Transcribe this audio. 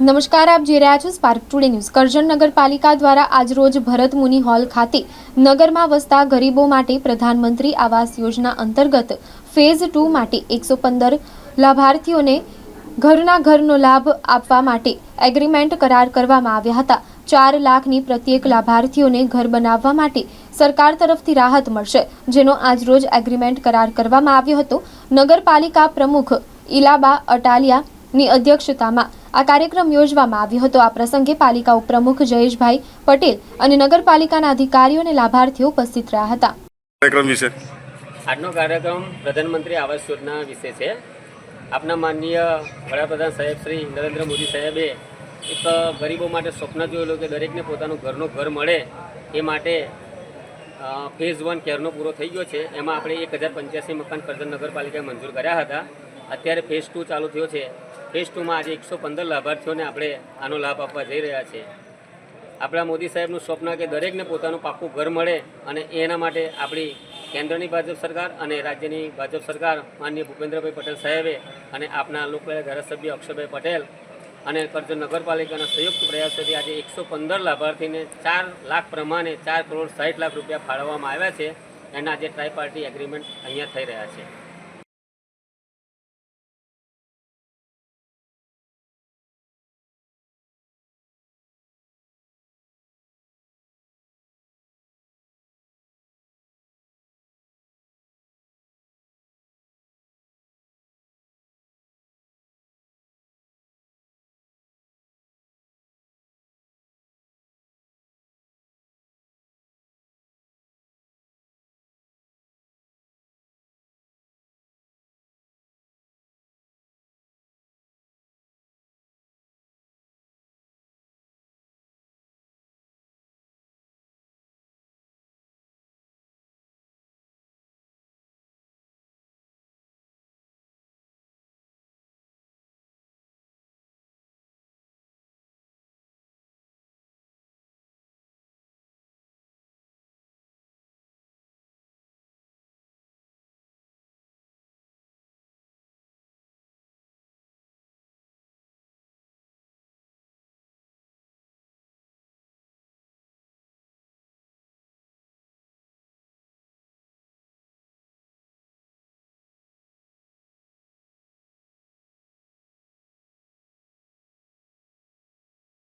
નમસ્કાર, આપ જોઈ રહ્યા છો સ્પાર્ક ટુડે ન્યૂઝ કરજણ નગરપાલિકા દ્વારા આજરોજ ભરત મુનિ હોલ ખાતે નગરમાં વસતા ગરીબો માટે પ્રધાનમંત્રી આવાસ યોજના અંતર્ગત ફેઝ ટુ માટે એકસો પંદર લાભાર્થીઓને ઘરના ઘરનો લાભ આપવા માટે એગ્રીમેન્ટ કરાર કરવામાં આવ્યા હતા. ચાર લાખની પ્રત્યેક લાભાર્થીઓને ઘર બનાવવા માટે સરકાર તરફથી રાહત મળશે, જેનો આજરોજ એગ્રીમેન્ટ કરાર કરવામાં આવ્યો હતો. નગરપાલિકા પ્રમુખ ઇલાબા અટાલિયાની અધ્યક્ષતામાં આ કાર્યક્રમ યોજવામાં આવ્યો હતો. આ પ્રસંગે પાલિકા ઉપપ્રમુખ જયેશભાઈ પટેલ અને નગરપાલિકાના અધિકારીઓ અને લાભાર્થીઓ ઉપસ્થિત રહ્યા હતા. કાર્યક્રમ વિશે? આજનો કાર્યક્રમ પ્રધાનમંત્રી આવાસ યોજના વિશે છે. આપના માનનીય વડાપ્રધાન સાહેબ શ્રી નરેન્દ્ર મોદી સાહેબે એક ગરીબો માટે સ્વપ્ન જોયેલું કે દરેકને પોતાનું ઘરનું ઘર મળે એ માટે ફેઝ વન કેરનો પૂરો થઈ ગયો છે. એમાં આપણે એક હજાર પંચ્યાસી મકાન કરજણ નગરપાલિકાએ મંજૂર કર્યા હતા. અત્યારે ફેઝ ટુ ચાલુ થયો છે. ફેઝ ટુમાં આજે એકસો પંદર લાભાર્થીઓને આપણે આનો લાભ આપવા જઈ રહ્યા છીએ. આપણા મોદી સાહેબનું સ્વપ્ન કે દરેકને પોતાનું પાક્કું ઘર મળે અને એના માટે આપણી કેન્દ્રની ભાજપ સરકાર અને રાજ્યની ભાજપ સરકાર માન્ય ભૂપેન્દ્રભાઈ પટેલ સાહેબે અને આપના લોકપ્રિય ધારાસભ્ય અક્ષયભાઈ પટેલ અને કરજણ નગરપાલિકાના સંયુક્ત પ્રયાસોથી આજે એકસો પંદર લાભાર્થીને ચાર લાખ પ્રમાણે ચાર કરોડ સાઠ લાખ રૂપિયા ફાળવવામાં આવ્યા છે. એના આજે ટ્રાય પાર્ટી એગ્રીમેન્ટ અહીંયા થઈ રહ્યા છે.